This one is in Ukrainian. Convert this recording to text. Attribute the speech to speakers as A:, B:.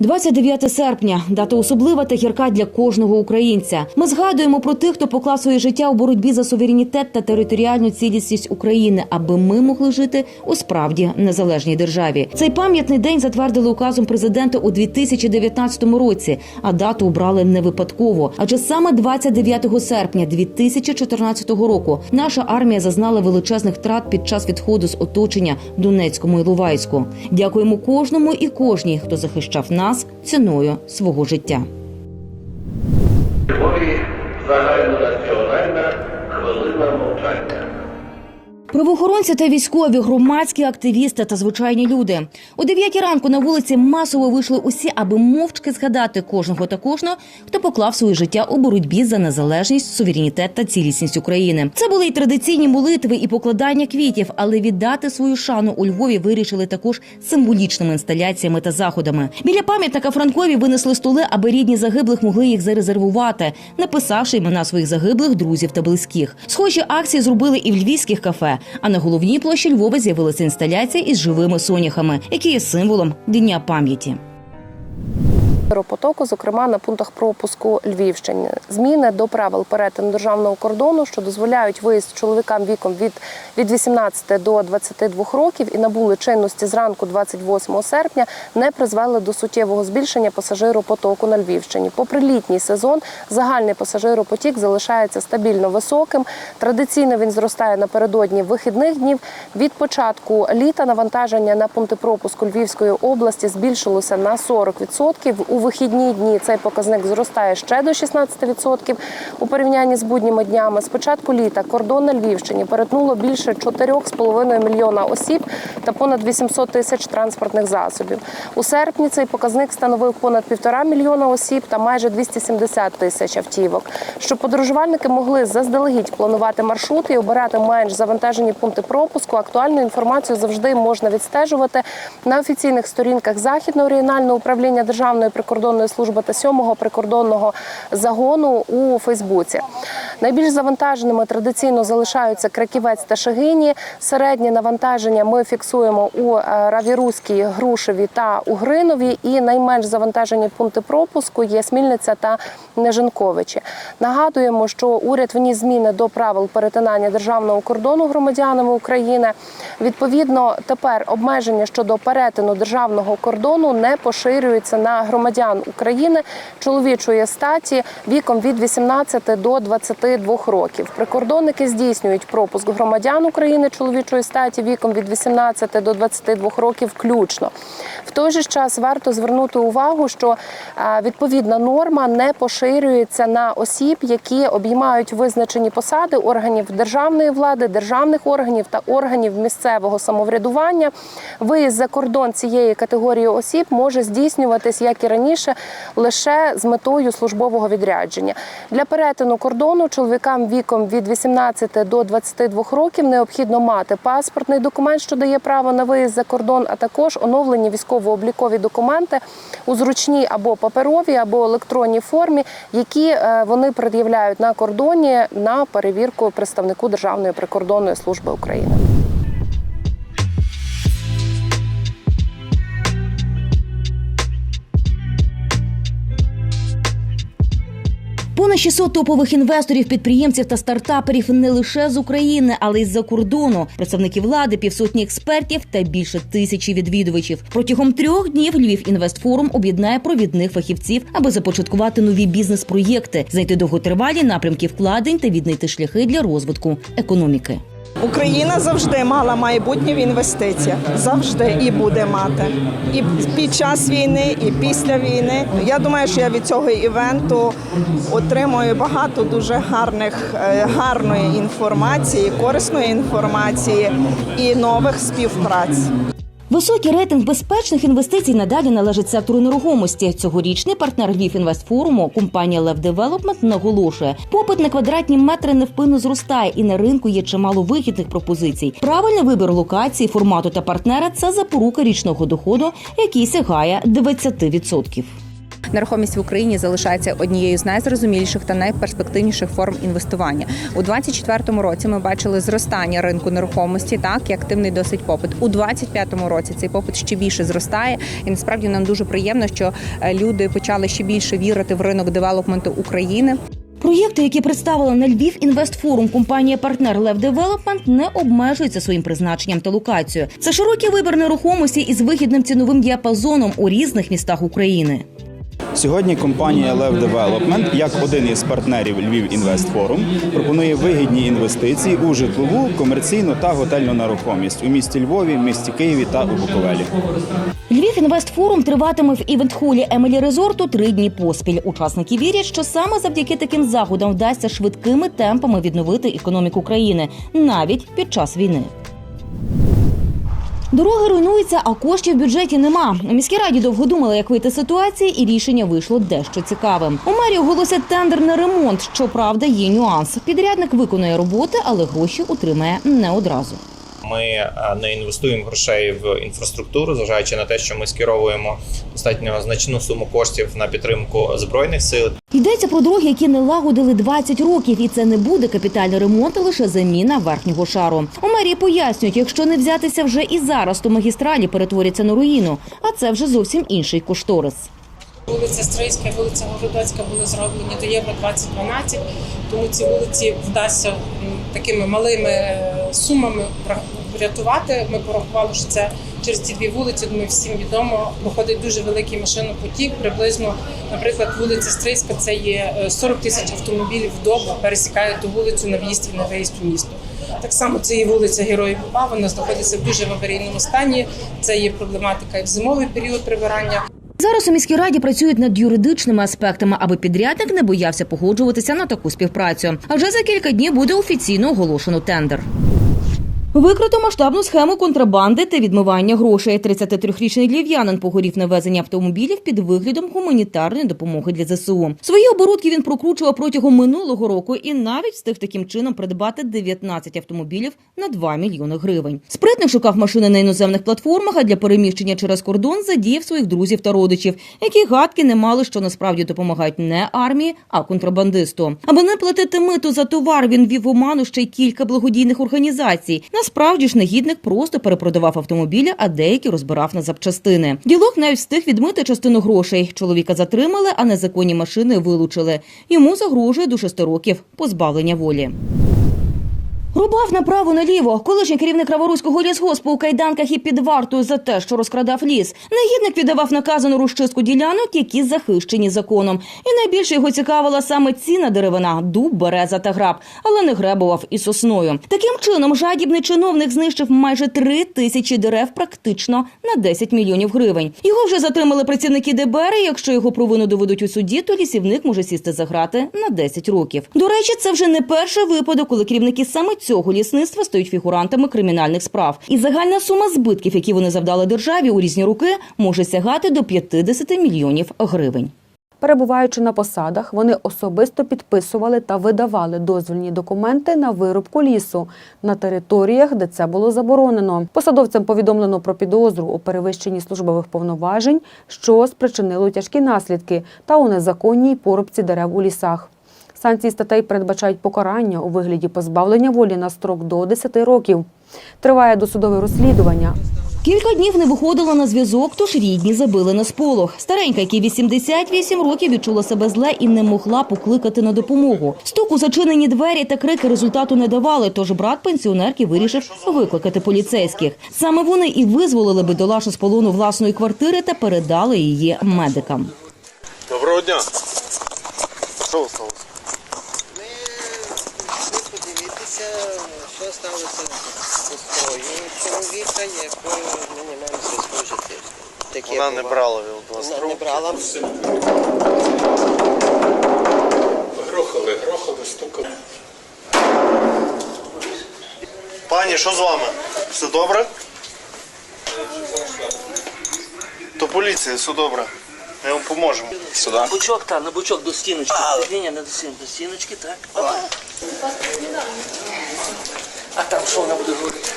A: 29 серпня дата особлива та гірка для кожного українця. Ми згадуємо про тих, хто поклав своє життя у боротьбі за суверенітет та територіальну цілісність України, аби ми могли жити у справді незалежній державі. Цей пам'ятний день затвердили указом президента у 2019 році, а дату обрали не випадково. Адже саме 29 серпня 2014 року наша армія зазнала величезних втрат під час відходу з оточення в Донецькому і Лувайську. Дякуємо кожному і кожній, хто захищав нас ціною свого життя.
B: Львові загальнонаціональна хвилина
A: Правоохоронці та військові, громадські активісти та звичайні люди. О 9 ранку на вулиці масово вийшли усі, аби мовчки згадати кожного та кожного, хто поклав своє життя у боротьбі за незалежність, суверенітет та цілісність України. Це були й традиційні молитви і покладання квітів, але віддати свою шану у Львові вирішили також символічними інсталяціями та заходами. Біля пам'ятника Франкові винесли столи, аби рідні загиблих могли їх зарезервувати, написавши імена своїх загиблих друзів та близьких. Схожі акції зробили і в львівських кафе. А на головній площі Львова з'явилася інсталяція із живими соняхами, які є символом дня пам'яті.
C: Аеропотоку, зокрема на пунктах пропуску Львівщини. Зміни до правил перетину державного кордону, що дозволяють виїзд чоловікам віком від, від 18 до 22 років і набули чинності зранку 28 серпня, не призвели до суттєвого збільшення пасажиропотоку на Львівщині. Попри літній сезон, загальний пасажиропотік залишається стабільно високим. Традиційно він зростає напередодні вихідних днів. Від початку літа навантаження на пункти пропуску Львівської області збільшилося на 40%. У вихідні дні цей показник зростає ще до 16% у порівнянні з будніми днями. З початку літа кордон на Львівщині перетнуло більше 4,5 мільйона осіб та понад 800 тисяч транспортних засобів. У серпні цей показник становив понад півтора мільйона осіб та майже 270 тисяч автівок. Щоб подорожувальники могли заздалегідь планувати маршрути і обирати менш завантажені пункти пропуску, актуальну інформацію завжди можна відстежувати на офіційних сторінках Західного регіонального управління Державної прикордонної служби та сьомого прикордонного загону у Фейсбуці. Найбільш завантаженими традиційно залишаються Краківець та Шагині. Середнє навантаження ми фіксуємо у е, Равіруській, Грушеві та Угринові. І найменш завантажені пункти пропуску є Смільниця та Нежинковичі. Нагадуємо, що уряд вніс зміни до правил перетинання державного кордону громадянами України. Відповідно, тепер обмеження щодо перетину державного кордону не поширюються на громадян України чоловічої статі віком від 18 до 22 років. Прикордонники здійснюють пропуск громадян України чоловічої статі віком від 18 до 22 років включно. В той же час варто звернути увагу, що відповідна норма не поширюється на осіб, які обіймають визначені посади органів державної влади, державних органів та органів місцевого самоврядування. Виїзд за кордон цієї категорії осіб може здійснюватись як і раніше, лише з метою службового відрядження. Для перетину кордону чоловікам віком від 18 до 22 років необхідно мати паспортний документ, що дає право на виїзд за кордон, а також оновлені військово-облікові документи у зручній або паперовій, або електронній формі, які е, вони пред'являють на кордоні на перевірку представнику Державної прикордонної служби України.
A: Понад 600 топових інвесторів, підприємців та стартаперів не лише з України, але й з-за кордону. Представники влади, півсотні експертів та більше тисячі відвідувачів. Протягом трьох днів Львів інвестфорум об'єднає провідних фахівців, аби започаткувати нові бізнес-проєкти, знайти довготривалі напрямки вкладень та віднайти шляхи для розвитку економіки.
D: Україна завжди мала майбутнє в інвестиціях, завжди і буде мати. І під час війни, і після війни. Я думаю, що я від цього івенту отримую багато дуже гарних, е, гарної інформації, корисної інформації і нових співпраць.
A: Високий рейтинг безпечних інвестицій надалі належить сектору нерухомості. Цьогорічний партнер Львів інвестфоруму компанія Лев Девелопмент наголошує, попит на квадратні метри невпинно зростає, і на ринку є чимало вигідних пропозицій. Правильний вибір локації, формату та партнера це запорука річного доходу, який сягає 20%.
E: Нерухомість в Україні залишається однією з найзрозуміліших та найперспективніших форм інвестування. У 2024 році ми бачили зростання ринку нерухомості, так і активний досить попит. У 2025 році цей попит ще більше зростає, і насправді нам дуже приємно, що е, люди почали ще більше вірити в ринок девелопменту України.
A: Проєкти, які представила на Львів інвестфорум компанія партнер Лев Девелопмент, не обмежуються своїм призначенням та локацією. Це широкий вибір нерухомості із вигідним ціновим діапазоном у різних містах України.
F: Сьогодні компанія Лев Development, як один із партнерів Львів Інвестфорум, пропонує вигідні інвестиції у житлову, комерційну та готельну нерухомість у місті Львові, місті Києві та у Буковелі.
A: Львів інвестфорум триватиме в івент-холі Емелі Резорту три дні поспіль. Учасники вірять, що саме завдяки таким заходам вдасться швидкими темпами відновити економіку країни навіть під час війни. Дороги руйнуються, а коштів в бюджеті нема. У міській раді довго думали, як вийти з ситуації, і рішення вийшло дещо цікавим. У мерії оголосять тендер на ремонт. Щоправда, є нюанс. Підрядник виконує роботи, але гроші отримає не одразу.
G: Ми е, не інвестуємо грошей в інфраструктуру, зважаючи на те, що ми скеровуємо достатньо значну суму коштів на підтримку збройних сил.
A: Йдеться про дороги, які не лагодили 20 років, і це не буде капітальний ремонт, а лише заміна верхнього шару. У мерії пояснюють, якщо не взятися вже і зараз, то магістралі перетворяться на руїну, а це вже зовсім інший кошторис.
H: Вулиця Стрийська, вулиця Городоцька були зроблені до Євро 2012, тому ці вулиці вдасться такими малими е, сумами врятувати. Ми порахували, що це через ці дві вулиці, думаю, всім відомо, проходить дуже великий машинопотік. Приблизно, наприклад, вулиця Стрийська це є е, 40 тисяч автомобілів в добу, пересікають ту вулицю на в'їзд і на виїзд у місто. Так само це є вулиця Героїв УПА, вона знаходиться в дуже в аварійному стані. Це є проблематика і в зимовий період прибирання.
A: Зараз у міській раді працюють над юридичними аспектами, аби підрядник не боявся погоджуватися на таку співпрацю. А вже за кілька днів буде офіційно оголошено тендер. Викрито масштабну схему контрабанди та відмивання грошей. 33-річний львів'янин погорів на везення автомобілів під виглядом гуманітарної допомоги для ЗСУ. Свої оборудки він прокручував протягом минулого року і навіть встиг таким чином придбати 19 автомобілів на 2 мільйони гривень. Спритник шукав машини на іноземних платформах, а для переміщення через кордон задіяв своїх друзів та родичів, які гадки не мали, що насправді допомагають не армії, а контрабандисту. Аби не платити миту за товар, він вів в оману ще й кілька благодійних організацій. Насправді ж негідник просто перепродавав автомобілі, а деякі розбирав на запчастини. Ділок навіть встиг відмити частину грошей. Чоловіка затримали, а незаконні машини вилучили. Йому загрожує до шести років позбавлення волі. Рубав направо наліво. Колишній керівник Краворуського лісгоспу у кайданках і під вартою за те, що розкрадав ліс. Негідник віддавав наказану розчистку ділянок, які захищені законом. І найбільше його цікавила саме ціна деревина, дуб, береза та граб, але не гребував і сосною. Таким чином, жадібний чиновник знищив майже три тисячі дерев практично на 10 мільйонів гривень. Його вже затримали працівники ДБР. і Якщо його провину доведуть у суді, то лісівник може сісти за грати на 10 років. До речі, це вже не перший випадок, коли керівники саме цього лісництва стають фігурантами кримінальних справ. І загальна сума збитків, які вони завдали державі у різні роки, може сягати до 50 мільйонів гривень.
I: Перебуваючи на посадах, вони особисто підписували та видавали дозвільні документи на вирубку лісу на територіях, де це було заборонено. Посадовцям повідомлено про підозру у перевищенні службових повноважень, що спричинило тяжкі наслідки та у незаконній порубці дерев у лісах. Санкції статей передбачають покарання у вигляді позбавлення волі на строк до 10 років. Триває досудове розслідування.
A: Кілька днів не виходила на зв'язок, тож рідні забили на сполох. Старенька, якій 88 років, відчула себе зле і не могла покликати на допомогу. Стук у зачинені двері та крики результату не давали, тож брат пенсіонерки вирішив викликати поліцейських. Саме вони і визволили бідолашу з полону власної квартири та передали її медикам.
J: Доброго дня. Що сталося?
K: З сестрою чоловіка, якою ми не маємо зв'язку жити. Таке
J: Вона не
K: буває.
J: брала від вас
K: Вона не брала.
J: Грохали, грохали, стукали. Пані, що з вами? Все добре? То поліція, все добре. Ми вам поможемо. Сюди.
L: Бучок, так, на бучок до стіночки. Ні, ні, не до стіночки, до стіночки, так. Опа. А там що вона буде говорити?